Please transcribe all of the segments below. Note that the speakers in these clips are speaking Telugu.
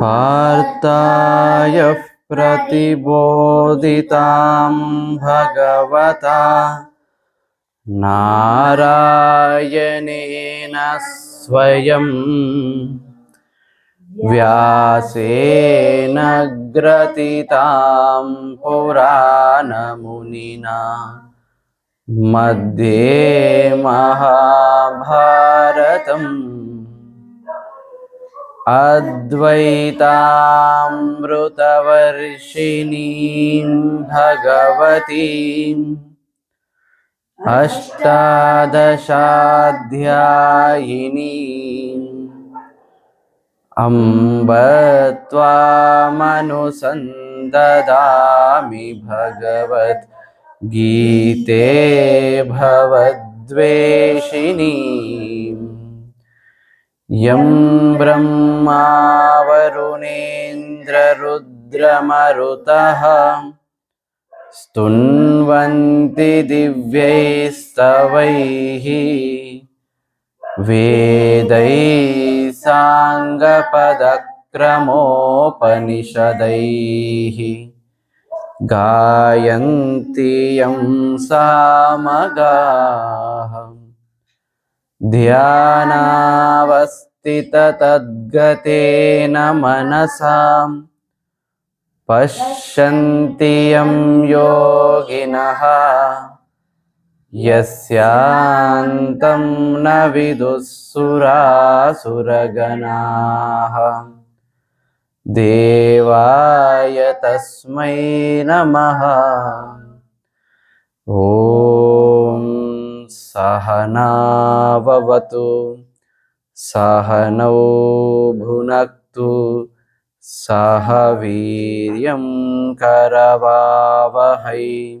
पार्थाय प्रतिबोधितां भगवता नारायणेन स्वयं व्यासेन ग्रथितां पुराणमुनिना। मध्ये महाभारतम् अद्वैतामृतवर्षिणीं भगवतीम् अष्टादशाध्यायिनीम् अम्ब त्वामनुसन्ददामि भगवत् गीते भवद्वेषिणीम् यं ब्रह्मा वरुणेन्द्ररुद्रमरुतः स्तुन्वन्ति दिव्यैस्तवैः वेदैः साङ्गपदक्रमोपनिषदैः गायन्ति यं सामगाः। ध्यानावस्थिततद्गतेन मनसां पश्यन्ति यं योगिनः यस्यान्तं न विदुःसुरासुरगणाः। देवाय तस्मै नमः। ॐ सहनाववतु सहनौ भुनक्तु सह वीर्यं करवावहै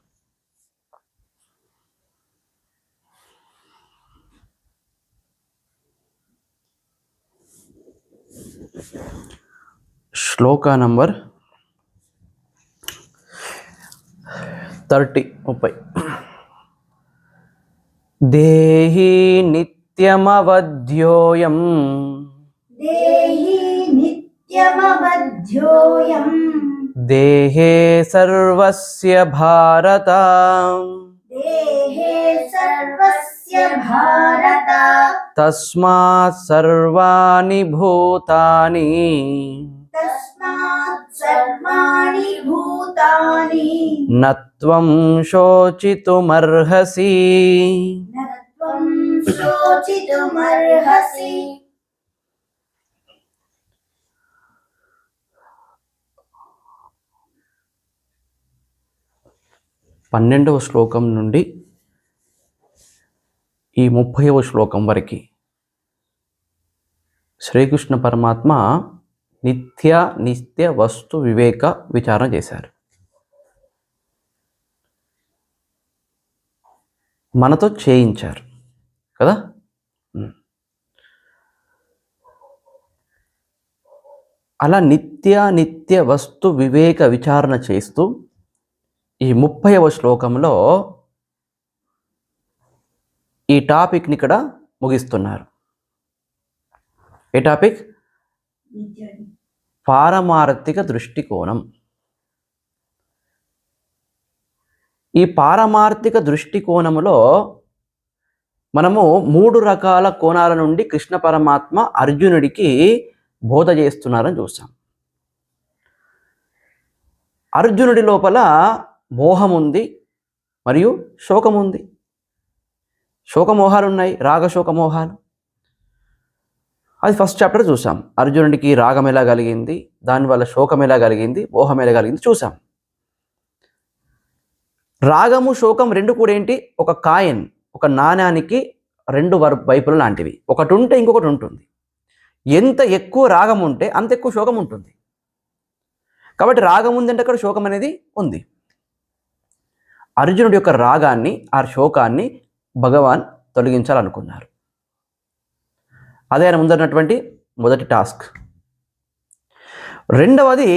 श्लोक नंबर थर्टी मुफ देही नित्यमवध्योयम् देहे सर्वस्य भारत तस्मा सर्वाणि भूतानि तस्मात् सर्वाणि भूतानि నత్వం శోచితుమర్హసి न त्वं शोचितुमर्हसि పన్నెండవ శ్లోకం నుండి ఈ ముప్పైవ శ్లోకం వరకు శ్రీకృష్ణ పరమాత్మ నిత్య నిత్య వస్తు వివేక విచారణ చేశారు. మనతో చేయించారు కదా? అలా నిత్య నిత్య వస్తు వివేక విచారణ చేస్తూ ఈ ముప్పైవ శ్లోకంలో ఈ టాపిక్ని ఇక్కడ ముగిస్తున్నారు. ఏ టాపిక్? పారమార్థిక దృష్టికోణం. ఈ పారమార్థిక దృష్టికోణంలో మనము మూడు రకాల కోణాల నుండి కృష్ణ పరమాత్మ అర్జునుడికి బోధ చేస్తున్నారని చూసాం అర్జునుడి లోపల మోహం ఉంది మరియు శోకం ఉంది శోకమోహాలు ఉన్నాయి రాగశోకమోహాలు. అది ఫస్ట్ చాప్టర్ చూసాం. అర్జునుడికి రాగం ఎలా కలిగింది? దానివల్ల శోకం ఎలా కలిగింది? మోహం ఎలా కలిగింది? చూసాం. రాగము శోకం రెండు కూడా ఏంటి? ఒక కాయన్ ఒక నాణ్యానికి రెండు వర్ వైపులు లాంటివి. ఒకటి ఉంటే ఇంకొకటి ఉంటుంది. ఎంత ఎక్కువ రాగం ఉంటే అంత ఎక్కువ శోకం ఉంటుంది. కాబట్టి రాగం ఉందంటే అక్కడ శోకం అనేది ఉంది. అర్జునుడి యొక్క రాగాన్ని ఆ శోకాన్ని భగవాన్ తొలగించాలనుకున్నారు. అదే ఆయన ముందన్నటువంటి మొదటి టాస్క్. రెండవది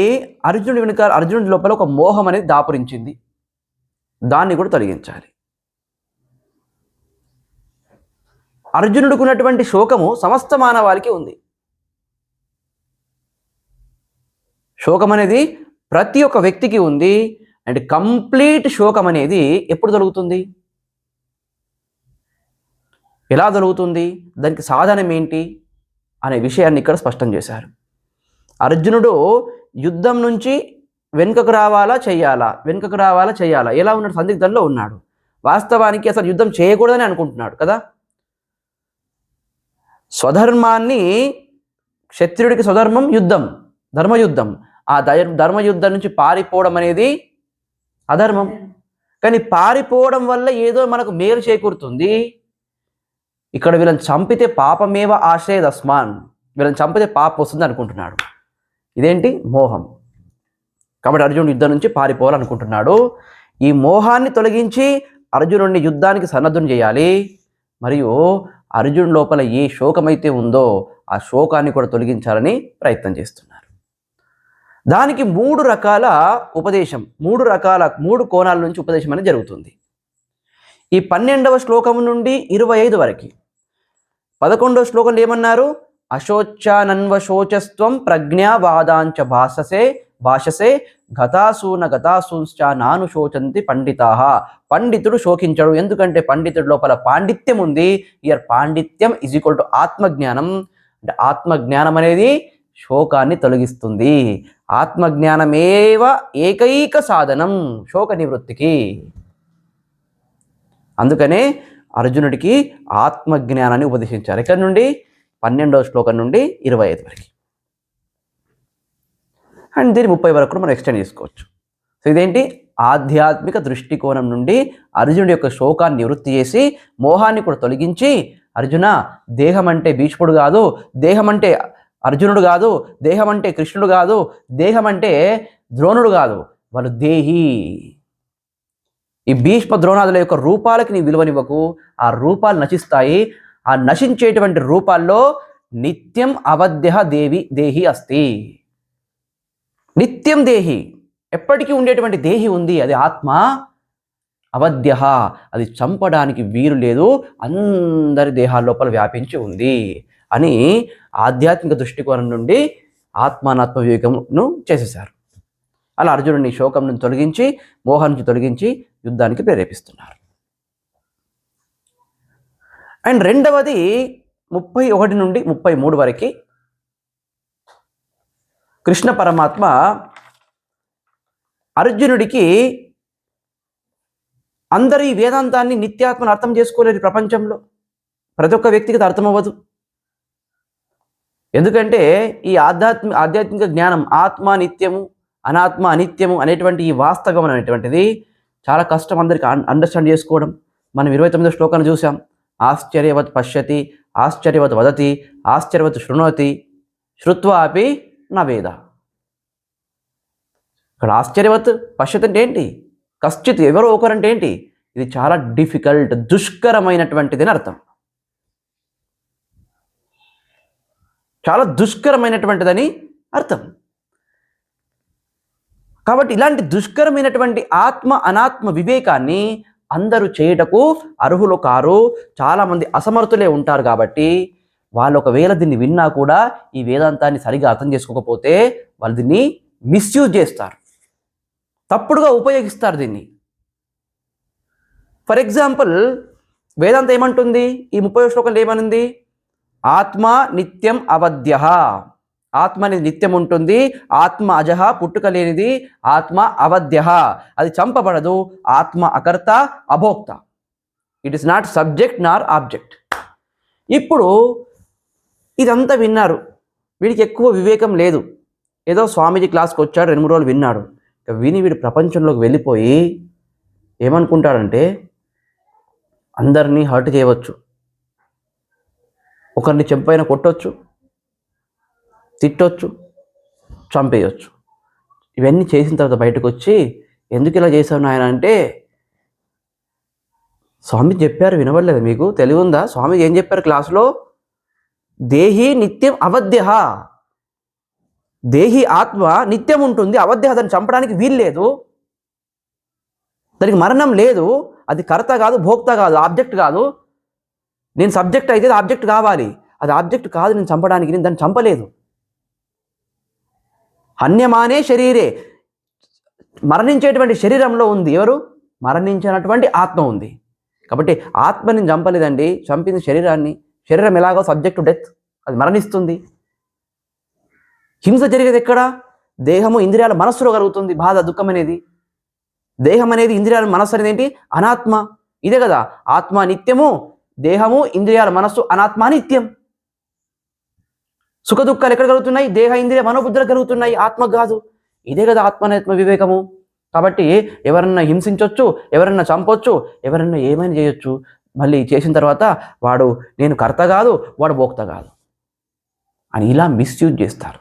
అర్జునుడి వెనుక అర్జునుడి లోపల ఒక మోహం అనేది దాపురించింది. దాన్ని కూడా తొలగించాలి. అర్జునుడికి ఉన్నటువంటి శోకము సమస్త మానవాళికి ఉంది. శోకం అనేది ప్రతి ఒక్క వ్యక్తికి ఉంది. అండ్ కంప్లీట్ శోకం అనేది ఎప్పుడు జరుగుతుంది ఎలా జరుగుతుంది? దానికి సాధనం ఏంటి? అనే విషయాన్ని ఇక్కడ స్పష్టం చేశారు. అర్జునుడు యుద్ధం నుంచి వెనుకకు రావాలా చేయాలా? వెనుకకు రావాలా చేయాలా? ఎలా ఉన్నాడు? సందిగ్ధంలో ఉన్నాడు. వాస్తవానికి అసలు యుద్ధం చేయకూడదని అనుకుంటున్నాడు కదా? స్వధర్మాన్ని క్షత్రియుడికి స్వధర్మం యుద్ధం ధర్మయుద్ధం. ఆ ధర్మయుద్ధం నుంచి పారిపోవడం అనేది అధర్మం. కానీ పారిపోవడం వల్ల ఏదో మనకు మేలు చేకూరుతుంది. ఇక్కడ వీళ్ళని చంపితే పాపమేవ ఆశ్రయ అస్మాన్ వీళ్ళని చంపితే పాపం వస్తుంది అనుకుంటున్నాడు. ఇదేంటి? మోహం. కాబట్టి అర్జునుడు యుద్ధం నుంచి పారిపోవాలనుకుంటున్నాడు. ఈ మోహాన్ని తొలగించి అర్జునుడిని యుద్ధానికి సన్నద్ధం చేయాలి. మరియు అర్జున్ లోపల ఏ శోకమైతే ఉందో ఆ శోకాన్ని కూడా తొలగించాలని ప్రయత్నం చేస్తున్నారు. దానికి మూడు రకాల ఉపదేశం మూడు రకాల మూడు కోణాల నుంచి ఉపదేశం అనేది జరుగుతుంది. ఈ పన్నెండవ శ్లోకం నుండి ఇరవై ఐదు వరకు. పదకొండో శ్లోకంలో ఏమన్నారు? అశోచానన్వశోచస్వం ప్రజ్ఞావాదాంచ భాషసే భాషసే గతాసూన గతాసూంశ్చ నాను శోచంతి పండితా. పండితుడు శోకించడు. ఎందుకంటే పండితుడి లోపల పాండిత్యం ఉంది. ఇయర్ పాండిత్యం ఈజ్ ఈక్వల్ టు ఆత్మజ్ఞానం. అంటే ఆత్మజ్ఞానం అనేది శోకాన్ని తొలగిస్తుంది. ఆత్మజ్ఞానమేవ ఏకైక సాధనం శోక నివృత్తికి. అందుకనే అర్జునుడికి ఆత్మజ్ఞానాన్ని ఉపదేశించారు. ఇక్కడ నుండి పన్నెండవ శ్లోకం నుండి ఇరవై ఐదు వరకు. అండ్ దీని ముప్పై వరకు కూడా మనం ఎక్స్టెండ్ చేసుకోవచ్చు. సో ఇదేంటి? ఆధ్యాత్మిక దృష్టికోణం నుండి అర్జునుడి యొక్క శోకాన్ని నివృత్తి చేసి మోహాన్ని కూడా తొలగించి అర్జున దేహం అంటే భీష్ముడు కాదు దేహం అంటే అర్జునుడు కాదు దేహం అంటే కృష్ణుడు కాదు దేహం అంటే ద్రోణుడు కాదు వాళ్ళు దేహి. ఈ భీష్మ ద్రోణాదుల యొక్క రూపాలకి నీ విలువనివ్వకు. ఆ రూపాలు నశిస్తాయి. ఆ నశించేటువంటి రూపాల్లో నిత్యం అవధ్య దేవి దేహి అస్తి. నిత్యం దేహి. ఎప్పటికీ ఉండేటువంటి దేహి ఉంది. అది ఆత్మ. అవధ్య అది చంపడానికి వీలు లేదు. అందరి దేహాల లోపల వ్యాపించి ఉంది అని ఆధ్యాత్మిక దృష్టికోణం నుండి ఆత్మానాత్మ వివేకమును చేసేశారు. అలా అర్జునుడిని శోకం నుంచి తొలగించి మోహం నుంచి తొలగించి యుద్ధానికి ప్రేరేపిస్తున్నారు. అండ్ రెండవది ముప్పై ఒకటి నుండి ముప్పై మూడు వరకు కృష్ణ పరమాత్మ అర్జునుడికి అందరి వేదాంతాన్ని నిత్యాత్మను అర్థం చేసుకోలేరు ప్రపంచంలో ప్రతి ఒక్క వ్యక్తికి అర్థమవ్వదు. ఎందుకంటే ఈ ఆధ్యాత్మిక ఆధ్యాత్మిక జ్ఞానం ఆత్మ నిత్యము అనాత్మ అనిత్యము అనేటువంటి ఈ వాస్తవం అనేటువంటిది చాలా కష్టం అందరికి అండర్స్టాండ్ చేసుకోవడం. మనం ఇరవై తొమ్మిదో శ్లోకాన్ని చూసాం ఆశ్చర్యవత్ పశ్యతి ఆశ్చర్యవత్ వదతి ఆశ్చర్యవత్ శృణోతి శృత్వా నవేద వేద. ఇక్కడ ఆశ్చర్యవత్ పశ్యత్ అంటే ఏంటి? కశ్చిత్ ఎవరో ఒకరంటే ఏంటి? ఇది చాలా డిఫికల్ట్ దుష్కరమైనటువంటిది అని అర్థం. చాలా దుష్కరమైనటువంటిదని అర్థం. కాబట్టి ఇలాంటి దుష్కరమైనటువంటి ఆత్మ అనాత్మ వివేకాన్ని అందరూ చేయుటకు అర్హులు కారు చాలామంది అసమర్థులే ఉంటారు కాబట్టి వాళ్ళు ఒకవేళ దీన్ని విన్నా కూడా ఈ వేదాంతాన్ని సరిగా అర్థం చేసుకోకపోతే వాళ్ళు దీన్ని మిస్యూజ్ చేస్తారు. తప్పుడుగా ఉపయోగిస్తారు దీన్ని. ఫర్ ఎగ్జాంపుల్ వేదాంతం ఏమంటుంది? ఈ ముప్పై శ్లోకంలో ఏమనింది? ఆత్మ నిత్యం అవధ్య ఆత్మ అనేది నిత్యం ఉంటుంది ఆత్మ అజహ పుట్టుక లేనిది ఆత్మ అవధ్య అది చంపబడదు ఆత్మ అకర్త అభోక్త. It is not subject nor object ఇప్పుడు ఇదంతా విన్నారు. వీడికి ఎక్కువ వివేకం లేదు. ఏదో స్వామీజీ క్లాస్కి వచ్చాడు రెండు మూడు రోజులు విన్నాడు. ఇక విని వీడు ప్రపంచంలోకి వెళ్ళిపోయి ఏమనుకుంటాడంటే అందరినీ హర్ట్ చేయవచ్చు. ఒకరిని చెంపైన కొట్టొచ్చు తిట్టొచ్చు చంపేయచ్చు. ఇవన్నీ చేసిన తర్వాత బయటకు వచ్చి ఎందుకు ఇలా చేశావు నాయన? అంటే స్వామి చెప్పారు వినబడలేదు మీకు తెలివి ఉందా స్వామి ఏం చెప్పారు క్లాసులో? దేహి నిత్యం అవధ్య దేహి ఆత్మ నిత్యం ఉంటుంది అవధ్య దాన్ని చంపడానికి వీలు లేదు. దానికి మరణం లేదు. అది కర్త కాదు భోక్త కాదు ఆబ్జెక్ట్ కాదు. నేను సబ్జెక్ట్ అయితే ఆబ్జెక్ట్ కావాలి. అది ఆబ్జెక్ట్ కాదు నేను చంపడానికి నేను దాన్ని చంపలేదు. అన్యమానే శరీరే. మరణించేటువంటి శరీరంలో ఉంది ఎవరు? మరణించినటువంటి ఆత్మ ఉంది. కాబట్టి ఆత్మని చంపలేదండి. చంపింది శరీరాన్ని. శరీరం ఎలాగో సబ్జెక్ట్ డెత్ అది మరణిస్తుంది. హింస జరిగేది ఎక్కడ? దేహము ఇంద్రియాల మనస్సులో కలుగుతుంది. బాధ దుఃఖం అనేది. దేహం అనేది ఇంద్రియాల మనస్సు అనేది ఏంటి? అనాత్మ. ఇదే కదా. ఆత్మ నిత్యము దేహము ఇంద్రియాల మనస్సు అనాత్మ నిత్యం. సుఖ దుఃఖాలు ఎక్కడ కలుగుతున్నాయి? దేహ ఇంద్రియ మనోబుద్ధులు కలుగుతున్నాయి. ఆత్మ కాదు ఇదే కదా ఆత్మనేత్మ వివేకము. కాబట్టి ఎవరన్నా హింసించవచ్చు ఎవరన్నా చంపొచ్చు ఎవరన్నా ఏమైనా చేయొచ్చు. మళ్ళీ చేసిన తర్వాత వాడు నేను కర్త కాదు వాడు భోక్త కాదు అని ఇలా మిస్యూజ్ చేస్తారు.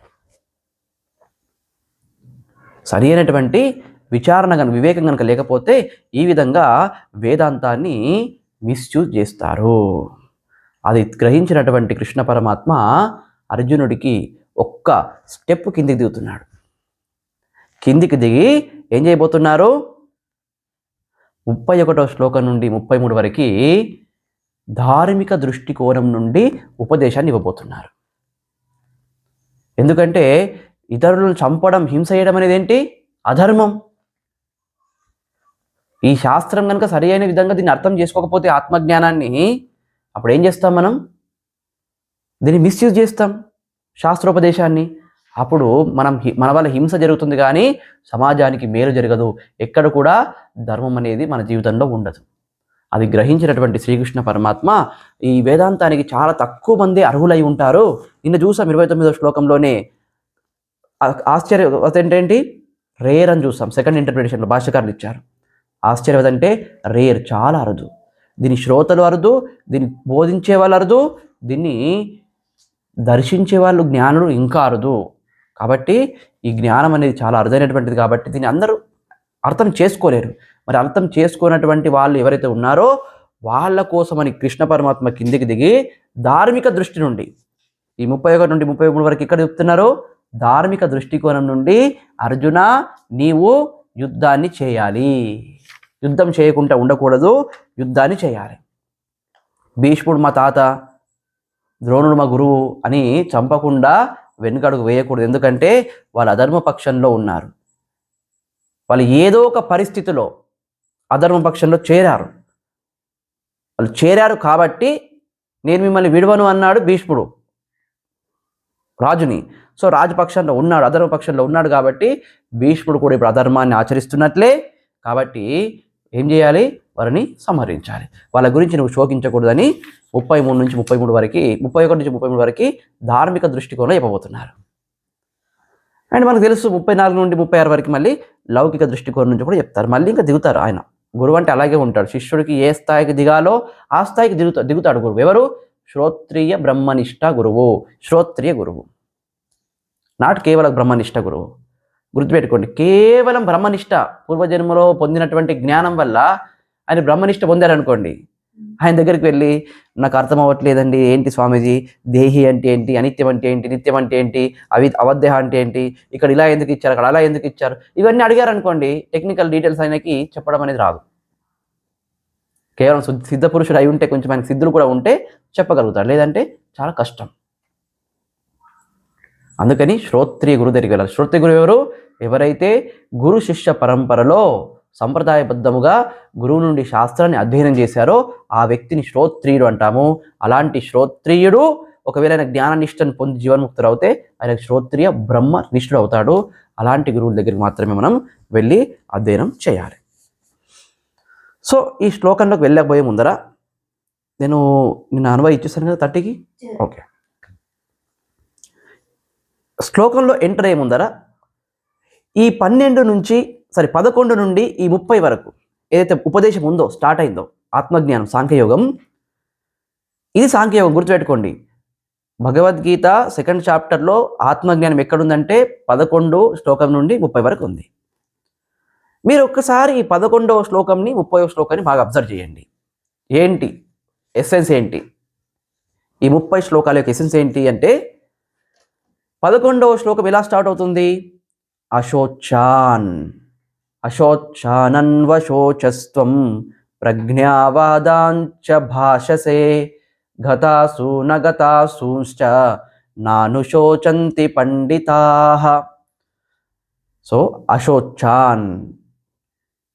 సరి అయినటువంటి విచారణ కనుక వివేకం కనుక లేకపోతే ఈ విధంగా వేదాంతాన్ని మిస్యూజ్ చేస్తారు. అది గ్రహించినటువంటి కృష్ణ పరమాత్మ అర్జునుడికి ఒక్క స్టెప్ కిందికి దిగుతున్నాడు. కిందికి దిగి ఏం చేయబోతున్నారు? ముప్పై ఒకటో శ్లోకం నుండి ముప్పై మూడు వరకు ధార్మిక దృష్టికోణం నుండి ఉపదేశాన్ని ఇవ్వబోతున్నారు. ఎందుకంటే ఇతరులను చంపడం హింస చేయడం అనేది ఏంటి? అధర్మం. ఈ శాస్త్రం కనుక సరి అయిన విధంగా దీన్ని అర్థం చేసుకోకపోతే ఆత్మజ్ఞానాన్ని అప్పుడు ఏం చేస్తాం మనం? దీన్ని మిస్యూజ్ చేస్తాం శాస్త్రోపదేశాన్ని. అప్పుడు మనం మన వల్ల హింస జరుగుతుంది కానీ సమాజానికి మేలు జరగదు. ఎక్కడ కూడా ధర్మం అనేది మన జీవితంలో ఉండదు. అది గ్రహించినటువంటి శ్రీకృష్ణ పరమాత్మ ఈ వేదాంతానికి చాలా తక్కువ మంది అర్హులై ఉంటారు. నిన్న చూసాం ఇరవై తొమ్మిదో శ్లోకంలోనే. ఆ- ఆశ్చర్య ఏంటేంటి రేర్ అని చూసాం. సెకండ్ ఇంటర్ప్రిటేషన్లో భాష్యకారులు ఇచ్చారు. ఆశ్చర్యవత అంటే రేర్ చాలా అరుదు. దీని శ్రోతలు అరుదు దీన్ని బోధించే వాళ్ళు అరుదు దీన్ని దర్శించే వాళ్ళు జ్ఞానులు ఇంకా అరుదు. కాబట్టి ఈ జ్ఞానం అనేది చాలా అరుదైనటువంటిది కాబట్టి దీన్ని అందరూ అర్థం చేసుకోలేరు. మరి అర్థం చేసుకున్నటువంటి వాళ్ళు ఎవరైతే ఉన్నారో వాళ్ళ కోసమని కృష్ణ పరమాత్మ కిందికి దిగి ధార్మిక దృష్టి నుండి ఈ ముప్పై ఒకటి నుండి ముప్పై మూడు వరకు ఇక్కడ చెప్తున్నారు? ధార్మిక దృష్టికోణం నుండి అర్జున నీవు యుద్ధాన్ని చేయాలి. యుద్ధం చేయకుండా ఉండకూడదు. యుద్ధాన్ని చేయాలి. భీష్ముడు మా తాత ద్రోణుడు మా గురువు అని చంపకుండా వెనుకడుగు వేయకూడదు. ఎందుకంటే వాళ్ళు అధర్మ పక్షంలో ఉన్నారు. వాళ్ళు ఏదో ఒక పరిస్థితిలో అధర్మ పక్షంలో చేరారు. వాళ్ళు చేరారు కాబట్టి నేను మిమ్మల్ని విడవను అన్నాడు భీష్ముడు రాజుని. సో రాజపక్షంలో ఉన్నాడు అధర్మ పక్షంలో ఉన్నాడు కాబట్టి భీష్ముడు కూడా ఇప్పుడు అధర్మాన్ని ఆచరిస్తున్నట్లే. కాబట్టి ఏం చేయాలి? వారిని సంహరించాలి. వాళ్ళ గురించి నువ్వు శోకించకూడదని ముప్పై మూడు నుంచి ముప్పై మూడు వరకు ముప్పై ఒకటి నుంచి ముప్పై మూడు వరకు ధార్మిక దృష్టికోణంలో చెప్పబోతున్నారు. అండ్ మనకు తెలుసు ముప్పై నాలుగు నుండి ముప్పై ఆరు వరకు మళ్ళీ లౌకిక దృష్టికోణం నుంచి కూడా చెప్తారు. మళ్ళీ ఇంకా దిగుతారు ఆయన. గురువు అంటే అలాగే ఉంటాడు. శిష్యుడికి ఏ స్థాయికి దిగాలో ఆ స్థాయికి దిగుతా దిగుతాడు గురువు. ఎవరు? శ్రోత్రియ బ్రహ్మనిష్ట గురువు. శ్రోత్రియ గురువు. నాట్ కేవలం బ్రహ్మనిష్ట గురువు. గుర్తుపెట్టుకోండి. కేవలం బ్రహ్మనిష్ట పూర్వజన్మలో పొందినటువంటి జ్ఞానం వల్ల ఆయన బ్రహ్మనిష్ట పొందారనుకోండి. ఆయన దగ్గరికి వెళ్ళి నాకు అర్థం అవ్వట్లేదండి ఏంటి స్వామీజీ? దేహి అంటే ఏంటి? అనిత్యం అంటే ఏంటి? నిత్యం అంటే ఏంటి? అవి అవధ్య అంటే ఏంటి? ఇక్కడ ఇలా ఎందుకు ఇచ్చారు? అక్కడ అలా ఎందుకు ఇచ్చారు? ఇవన్నీ అడిగారు అనుకోండి టెక్నికల్ డీటెయిల్స్ ఆయనకి చెప్పడం అనేది రాదు. కేవలం సిద్ధ పురుషుడు అయి ఉంటే కొంచెం ఆయన సిద్ధులు కూడా ఉంటే చెప్పగలుగుతారు. లేదంటే చాలా కష్టం. అందుకని శ్రోత్రియ గురు దగ్గరికి వెళ్ళాలి. శ్రోత్రియ గురు ఎవరు? ఎవరైతే గురు శిష్య పరంపరలో సంప్రదాయబద్ధముగా గురువు నుండి శాస్త్రాన్ని అధ్యయనం చేశారో ఆ వ్యక్తిని శ్రోత్రియుడు అంటాము. అలాంటి శ్రోత్రియుడు ఒకవేళ ఆయన జ్ఞాన నిష్టను పొంది జీవన్ముక్తుడు అవుతే ఆయన శ్రోత్రియ బ్రహ్మ నిష్ఠుడు అవుతాడు అలాంటి గురువుల దగ్గరికి మాత్రమే మనం వెళ్ళి అధ్యయనం చేయాలి. సో ఈ శ్లోకంలోకి వెళ్ళకపోయే ముందర నేను నిన్న అనుభవం ఇచ్చేసాను కదా థర్టీకి? ఓకే. శ్లోకంలో ఎంటర్ అయ్యే ముందర ఈ పన్నెండు నుంచి సారీ పదకొండు నుండి ఈ ముప్పై వరకు ఏదైతే ఉపదేశం ఉందో స్టార్ట్ అయిందో ఆత్మజ్ఞానం సాంఖ్యయోగం ఇది సాంఖ్యయోగం గుర్తుపెట్టుకోండి. భగవద్గీత సెకండ్ చాప్టర్లో ఆత్మజ్ఞానం ఎక్కడుందంటే పదకొండు శ్లోకం నుండి ముప్పై వరకు ఉంది. మీరు ఒక్కసారి ఈ పదకొండవ శ్లోకంని ముప్పైవ శ్లోకాన్ని బాగా అబ్జర్వ్ చేయండి. ఏంటి? ఎస్సెన్స్ ఏంటి? ఈ ముప్పై శ్లోకాల యొక్క ఎసెన్స్ ఏంటి అంటే పదకొండవ శ్లోకం ఎలా స్టార్ట్ అవుతుంది? అశోచాన్ అశోచానన్వశోచస్త్వం ప్రజ్ఞావాదాంచ భాషసే గతాసు నగతాసూంశ్చ నానుశోచంతి పండితా సో అశోచాన్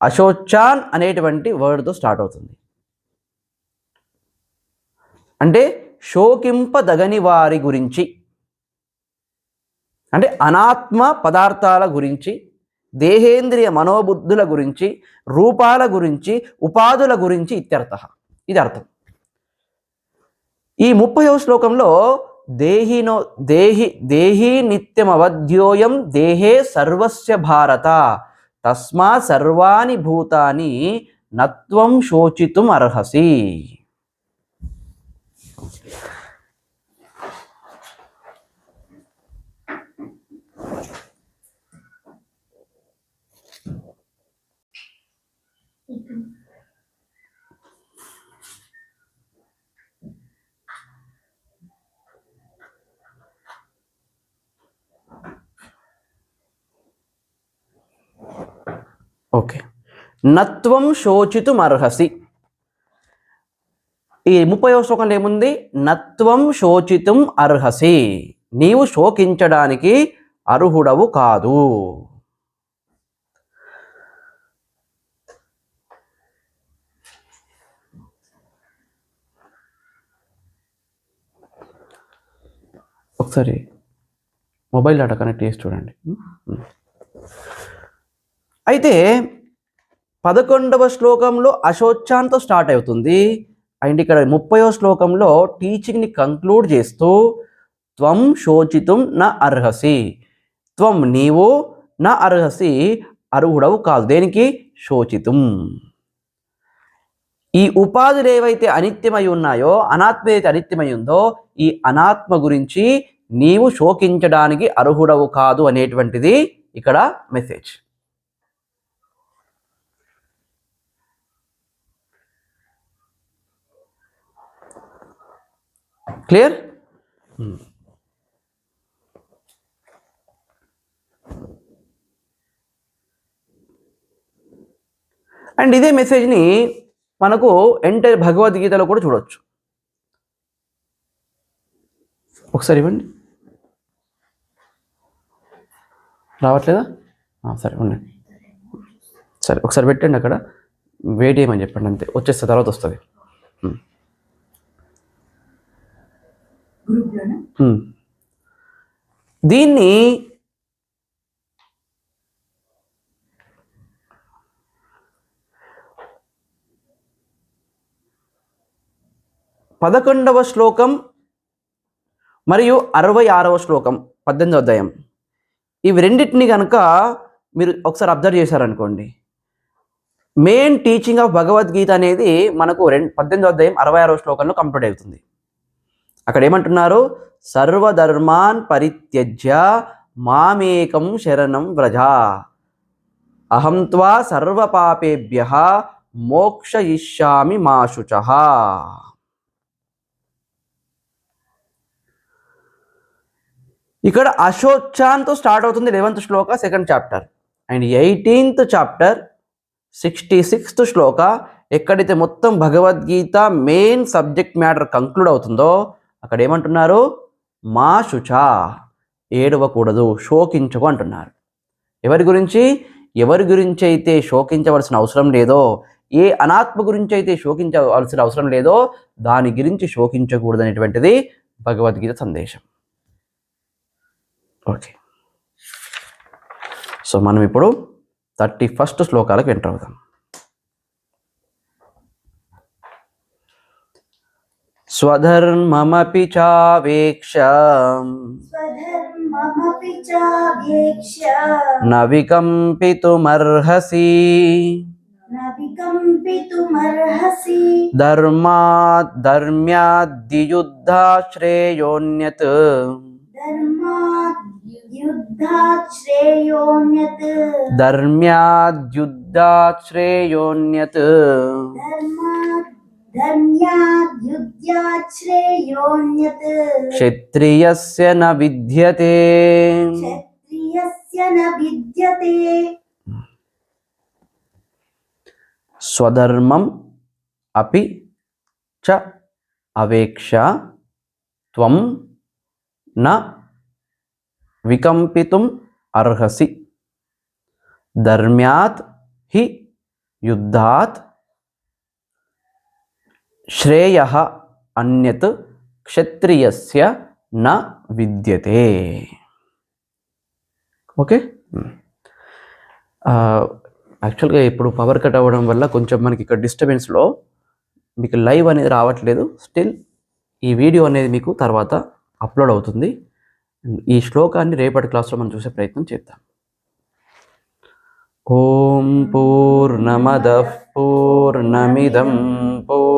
అశోచాన్ అనేటువంటి వర్డ్తో స్టార్ట్ అవుతుంది. అంటే శోకింపదగని వారి గురించి అంటే అనాత్మ పదార్థాల గురించి దేహేంద్రియ మనోబుద్ధుల గురించి రూపాల గురించి ఉపాధుల గురించి ఇత్యర్థ. ఇది అర్థం. ఈ ముప్పయో శ్లోకంలో దేహినో దేహి దేహీ నిత్యమవధ్యోయం దేహే సర్వస్య భారత తస్మా సర్వాణి భూతాని నత్వం శోచితుం అర్హసి ఓకే. నత్వం శోచితు అర్హసి ఈ ముప్పై శ్లోకంలో ఏముంది? నత్వం శోచితుం అర్హసి నీవు శోకించడానికి అర్హుడవు కాదు. ఒకసారి మొబైల్ డాటా కనెక్ట్ చేసి చూడండి. అయితే పదకొండవ శ్లోకంలో అశోచ్యాంతో స్టార్ట్ అవుతుంది. అండ్ ఇక్కడ ముప్పైవ శ్లోకంలో టీచింగ్ని కంక్లూడ్ చేస్తూ త్వం శోచితం నా అర్హసి. త్వం నీవు నా అర్హసి అర్హుడవు కాదు. దేనికి? శోచితం. ఈ ఉపాధులు ఏవైతే అనిత్యమై ఉన్నాయో అనాత్మ ఏదైతే అనిత్యమై ఉందో ఈ అనాత్మ గురించి నీవు శోకించడానికి అర్హుడవు కాదు అనేటువంటిది ఇక్కడ మెసేజ్ క్లియర్ అండ్ ఇదే మెసేజ్ని మనకు ఎంటైర్ భగవద్గీతలో కూడా చూడవచ్చు ఒకసారి ఇవ్వండి. రావట్లేదా? సరే ఉండండి. సరే ఒకసారి పెట్టండి అక్కడ. వెయిట్ చేయమని చెప్పండి అంతే. వచ్చేస్తే తర్వాత వస్తుంది. Hmm. దీన్ని పదకొండవ శ్లోకం మరియు అరవై ఆరవ శ్లోకం పద్దెనిమిది అధ్యాయం. ఇవి రెండింటిని కనుక మీరు ఒకసారి అబ్జర్వ్ చేశారనుకోండి. మెయిన్ టీచింగ్ ఆఫ్ భగవద్గీత అనేది మనకు రెండు పద్దెనిమిది అధ్యాయం అరవై ఆరవ శ్లోకంలో కంప్లీట్ అవుతుంది. అక్కడ ఏమంటున్నారు సర్వధర్మాన్ పరిత్యజ్య మామేకం శరణం వ్రజ. అహం త్వా సర్వపాపేభ్య మోక్షయిష్యామి మాశుచ ఇక్కడ అశోచాన్తో స్టార్ట్ అవుతుంది eleventh shloka second chapter. And eighteenth chapter sixty sixth shloka ఎక్కడైతే మొత్తం Bhagavad Gita main subject matter conclude అవుతుందో అక్కడ ఏమంటున్నారు మా శుచ ఏడవకూడదు శోకించకు అంటున్నారు. ఎవరి గురించి? ఎవరి గురించి అయితే శోకించవలసిన అవసరం లేదో ఏ అనాత్మ గురించి అయితే శోకించవలసిన అవసరం లేదో దాని గురించి శోకించకూడదు అనేటువంటిది భగవద్గీత సందేశం. ఓకే. సో మనం ఇప్పుడు థర్టీ ఫస్ట్ శ్లోకాలకు ఎంటర్ అవుదాం. स्वधर्ममपि चावेक्ष न विकम्पितुमर्हसि धर्मात् धर्म्याद्दियुद्धाश्रेयोऽन्यत् युद्धाश्रेयोऽन्यत् धर्म्याद्युद्धाश्रेयोऽन्यत् धर्माद् क्षत्रियस्य न विद्यते। क्षत्रियस्य स्वधर्मम् अपि च अवेक्षा त्वं न विकम्पितुम् अर्हसि। धर्म्यात् हि युद्धात् శ్రేయ అన్యత్ క్షత్రియస్య న విద్యతే. ఓకే? Hmm. యాక్చువల్గా ఇప్పుడు పవర్ కట్ అవ్వడం వల్ల కొంచెం మనకి ఇక్కడ డిస్టర్బెన్స్లో మీకు లైవ్ అనేది రావట్లేదు. స్టిల్ ఈ వీడియో అనేది మీకు తర్వాత అప్లోడ్ అవుతుంది. ఈ శ్లోకాన్ని రేపటి క్లాస్లో మనం చూసే ప్రయత్నం చేద్దాం. ఓం పూర్ణమద పూర్ణమిదం పూర్